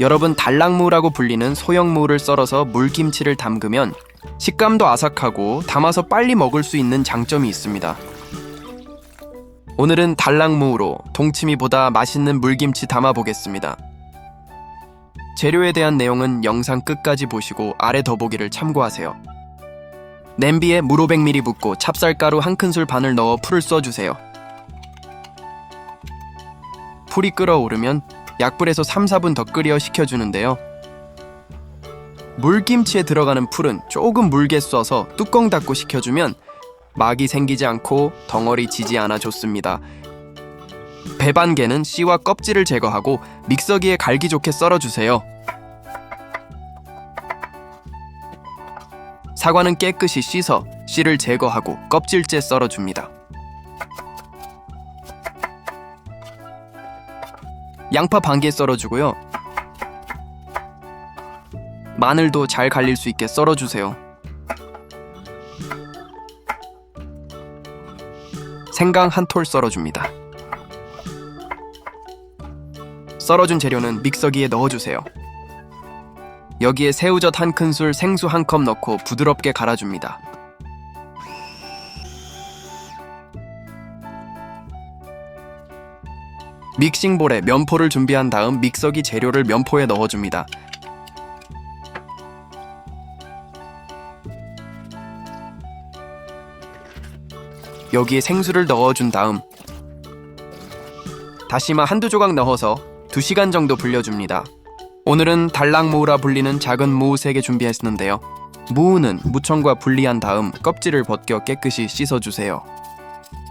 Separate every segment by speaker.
Speaker 1: 여러분 달랑무라고 불리는 소형무를 썰어서 물김치를 담그면 식감도 아삭하고 담아서 빨리 먹을 수 있는 장점이 있습니다. 오늘은 달랑무로 동치미보다 맛있는 물김치 담아 보겠습니다. 재료에 대한 내용은 영상 끝까지 보시고 아래 더보기를 참고하세요. 냄비에 물 500ml 붓고 찹쌀가루 한 큰술 반을 넣어 풀을 써주세요. 풀이 끓어오르면 약불에서 3, 4분 더 끓여 식혀주는데요. 물김치에 들어가는 풀은 조금 묽게 써서 뚜껑 닫고 식혀주면 막이 생기지 않고 덩어리 지지 않아 좋습니다. 배반개는 씨와 껍질을 제거하고 믹서기에 갈기 좋게 썰어주세요. 사과는 깨끗이 씻어 씨를 제거하고 껍질째 썰어줍니다. 양파 반개 썰어주고요. 마늘도 잘 갈릴 수 있게 썰어주세요. 생강 한 톨 썰어줍니다. 썰어준 재료는 믹서기에 넣어주세요. 여기에 새우젓 한 큰술, 생수 한 컵 넣고 부드럽게 갈아줍니다. 믹싱볼에 면포를 준비한 다음 믹서기 재료를 면포에 넣어줍니다. 여기에 생수를 넣어준 다음 다시마 한두 조각 넣어서 2시간 정도 불려줍니다. 오늘은 달랑무라 불리는 작은 무우 3개 준비했는데요. 무우는 무청과 분리한 다음 껍질을 벗겨 깨끗이 씻어주세요.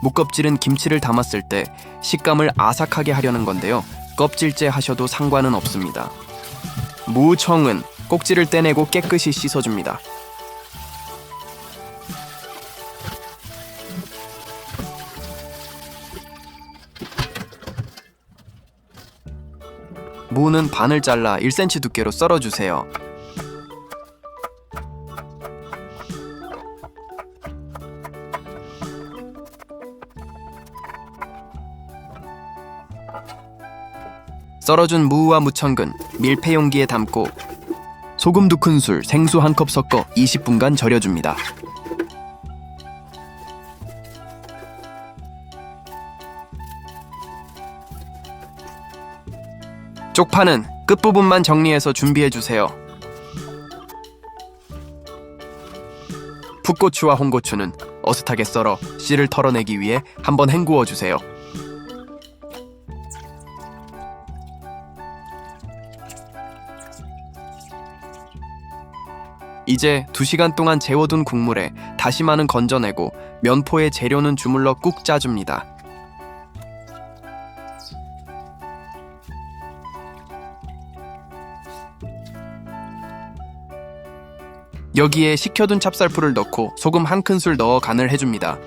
Speaker 1: 무껍질은 김치를 담았을 때 식감을 아삭하게 하려는 건데요. 껍질째 하셔도 상관은 없습니다. 무청은 꼭지를 떼내고 깨끗이 씻어줍니다. 무는 반을 잘라 1cm 두께로 썰어주세요. 썰어준 무와 무청근 밀폐 용기에 담고 소금 두 큰술, 생수 한 컵 섞어 20분간 절여줍니다. 쪽파는 끝부분만 정리해서 준비해 주세요. 풋고추와 홍고추는 어슷하게 썰어 씨를 털어내기 위해 한번 헹구어 주세요. 이제 2시간 동안 재워둔 국물에 다시마는 건져내고 면포에 재료는 주물러 꾹 짜줍니다. 여기에 식혀둔 찹쌀풀을 넣고 소금 한 큰술 넣어 간을 해줍니다.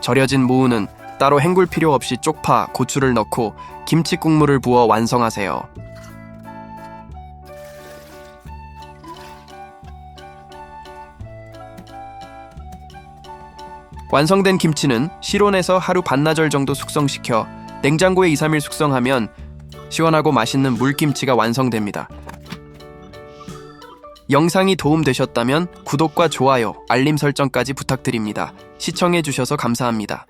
Speaker 1: 절여진 무우는 따로 헹굴 필요 없이 쪽파, 고추를 넣고 김치 국물을 부어 완성하세요. 완성된 김치는 실온에서 하루 반나절 정도 숙성시켜 냉장고에 2, 3일 숙성하면 시원하고 맛있는 물김치가 완성됩니다. 영상이 도움되셨다면 구독과 좋아요, 알림 설정까지 부탁드립니다. 시청해주셔서 감사합니다.